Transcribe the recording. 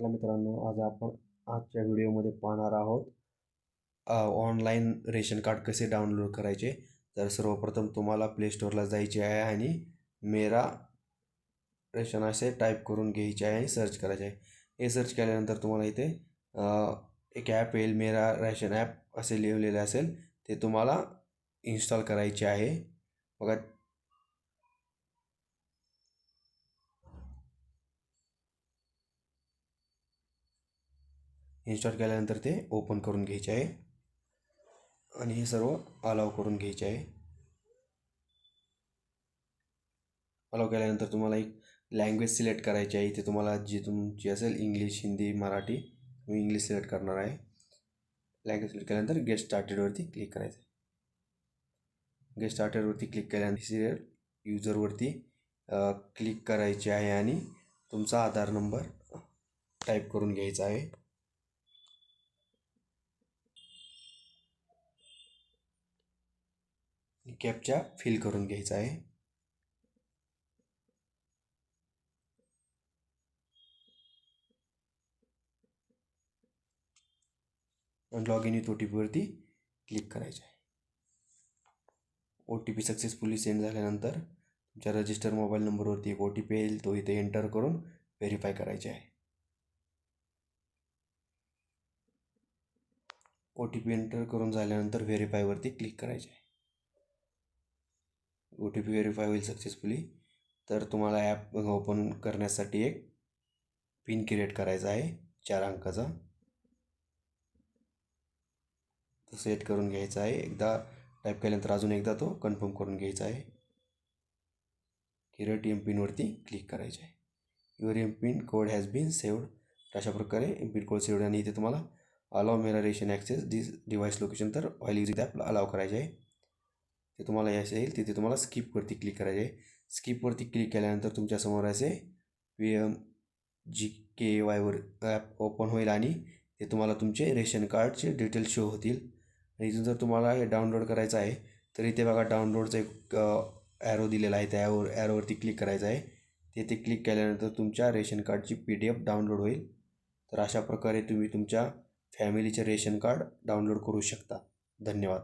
नमस्कार मित्रांनो आज आपण आजच्या व्हिडिओमध्ये पाहणार आहोत ऑनलाईन रेशन कार्ड कसे डाउनलोड करायचे. तर सर्वप्रथम तुम्हाला प्ले स्टोअरला जायचे आहे आणि मेरा रेशन असे टाईप करून घ्यायचे आहे आणि सर्च करायचे आहे. हे सर्च केल्यानंतर तुम्हाला इथे एक ॲप येईल मेरा रेशन ॲप असे लिहिलेले असेल ते तुम्हाला इन्स्टॉल करायचे आहे. बघा इन्स्टॉल केल्यानंतर ते ओपन करून घ्यायचे आहे. आणि हे सर्व अलाव करून घ्यायचे आहे. अलाव केल्यानंतर तुम्हाला एक लँग्वेज सिलेक्ट करायची आहे. इथे तुम्हाला जी तुमची असेल इंग्लिश हिंदी मराठी तुम्ही इंग्लिश सिलेक्ट करणार आहे. लँग्वेज सिलेक्ट केल्यानंतर गेट स्टार्टेडवरती क्लिक करायचं आहे. गेट स्टार्टेडवरती क्लिक केल्यानंतर सिरियल युजरवरती क्लिक करायचे आहे आणि तुमचा आधार नंबर टाईप करून घ्यायचा आहे. कॅपच्या फिल आहे. Log in with O T पीवरती click आहे. O T P successfully send झाल्यानंतर तुमच्या रजिस्टर मोबाईल नंबरवरती एक ओ टी पी तो इथे एंटर करून व्हेरीफाय करायचे आहे. ओ टी पी एंटर करून झाल्यानंतर व्हेरीफायवरती क्लिक आहे. ओ टी पी व्हेरीफाय होईल सक्सेसफुली तर तुम्हाला ॲप ओपन करण्यासाठी एक पिन क्रिएट करायचा आहे चार अंकाचा. तो सेट करून घ्यायचा आहे. एकदा टाईप केल्यानंतर अजून एकदा तो कन्फर्म करून घ्यायचा आहे. क्रिएट एम पिनवरती क्लिक करायचे आहे. Your M PIN code has been saved अशा प्रकारे एम पिन कोड सेव्ड आणि इथे तुम्हाला allow Mera ration access this device location तर ऑइल युज ॲप अलाव करायचे आहे. ते तुम्हाला यायचं येईल. तिथे तुम्हाला स्किपवरती क्लिक करायचे आहे. स्किपवरती क्लिक केल्यानंतर तुमच्यासमोर असे पी एम जी के वायवर ॲप ओपन होईल आणि ते तुम्हाला तुमचे रेशन कार्डचे डिटेल्स शो होतील. आणि इथून जर तुम्हाला हे डाउनलोड करायचं आहे तर इथे बघा डाउनलोडचा एक ॲरो दिलेला आहे. त्या ॲरो ॲरोवरती क्लिक करायचं आहे. तेथे क्लिक केल्यानंतर तुमच्या रेशन कार्डची पी डी एफ डाउनलोड होईल. तर अशा प्रकारे तुम्ही तुमच्या फॅमिलीचे रेशन कार्ड डाउनलोड करू शकता. धन्यवाद.